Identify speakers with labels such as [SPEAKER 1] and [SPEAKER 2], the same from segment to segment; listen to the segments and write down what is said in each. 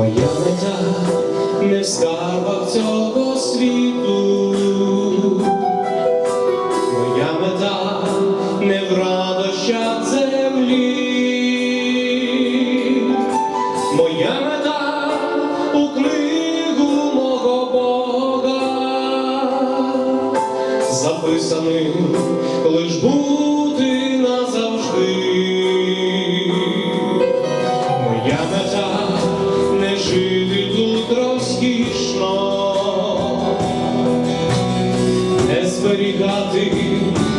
[SPEAKER 1] Моя мета не в цього світу, моя мета не в радощах землі, моя мета у книгу мого Бога, записаний лиш був. Зберігати.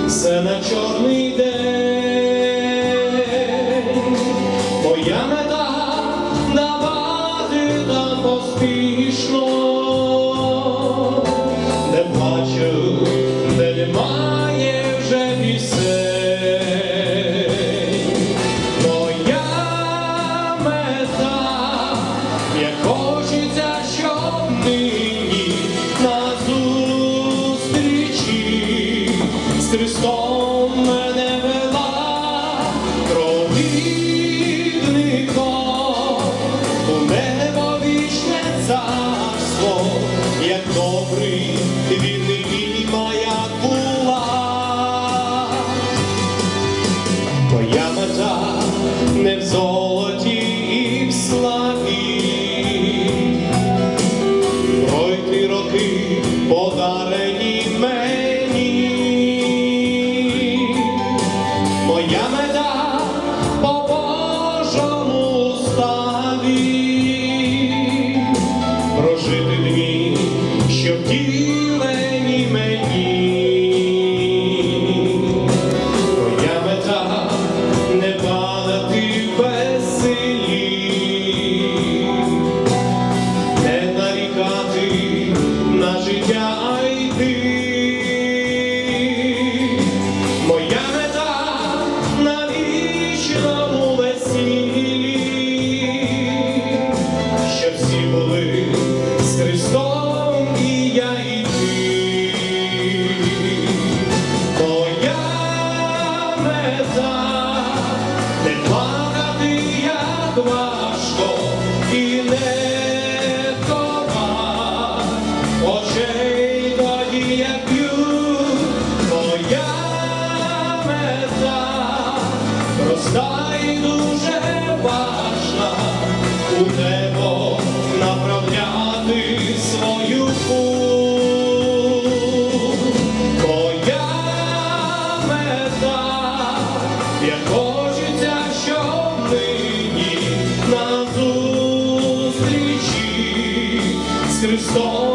[SPEAKER 1] Все на чорний нині всі були з Христом і я і ти. Не плакати, як важко і не тора очей тоді я п'ю, твоя мета проста і дуже. saw